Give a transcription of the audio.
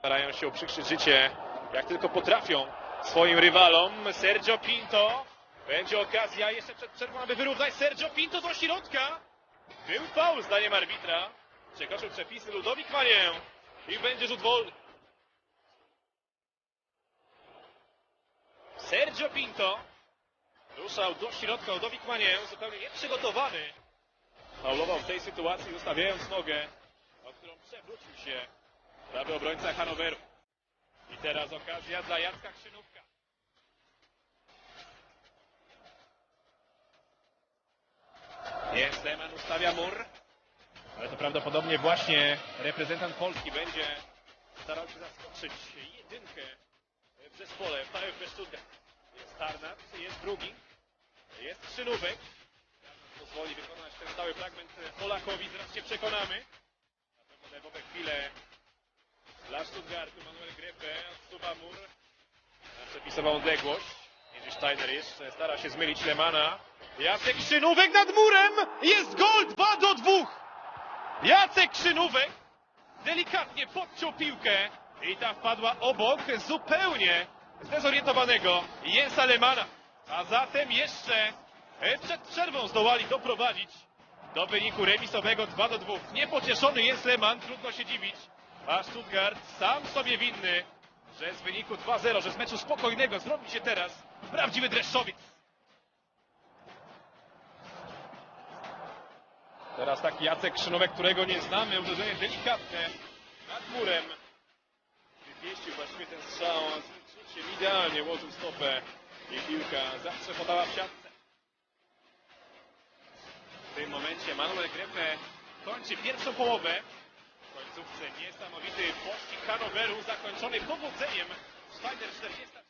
Starają się uprzykrzyć życie, jak tylko potrafią swoim rywalom. Sergio Pinto. Będzie okazja jeszcze przed przerwą, aby wyrównać. Sergio Pinto do środka. Był faul zdaniem arbitra. Przekroczył przepisy Ludowik Manię. I będzie rzut wolny. Sergio Pinto. Ruszał do środka Ludowik Manię, zupełnie nieprzygotowany. Faulował w tej sytuacji, ustawiając nogę, o którą przewrócił się prawy obrońca Hanoweru. I teraz okazja dla Jacka Krzynówka. Jest, Leman ustawia mur. Ale to prawdopodobnie właśnie reprezentant Polski będzie starał się zaskoczyć jedynkę w zespole VfB Stuttgart. Jest Tarnat, jest drugi, jest Krzynówek. Pozwoli wykonać ten cały fragment Polakowi, zaraz się przekonamy. Na pewno nerwowe chwile dla Stuttgartu Manuel Grepe odsuwa mur na przepisową odległość. Jerzy Steiner jeszcze stara się zmylić Lemana. Jacek Krzynówek nad murem! Jest gol 2 do 2! Jacek Krzynówek delikatnie podciął piłkę i ta wpadła obok zupełnie zdezorientowanego Jensa Lemana. A zatem jeszcze przed przerwą zdołali doprowadzić do wyniku remisowego 2 do 2. Niepocieszony jest Leman, trudno się dziwić. A Stuttgart sam sobie winny, że z wyniku 2-0, że z meczu spokojnego zrobi się teraz prawdziwy dreszczowiec. Teraz taki Jacek Krzynówek, którego nie znamy, uderzenie delikatne nad murem. Wypieścił właściwie ten strzał z rzuciem, idealnie ułożył stopę i piłka zawsze podała w siatce. W tym momencie Manuel Grepe kończy pierwszą połowę. Końcówce niesamowity pościg Hanoweru zakończony powodzeniem. Spider 40.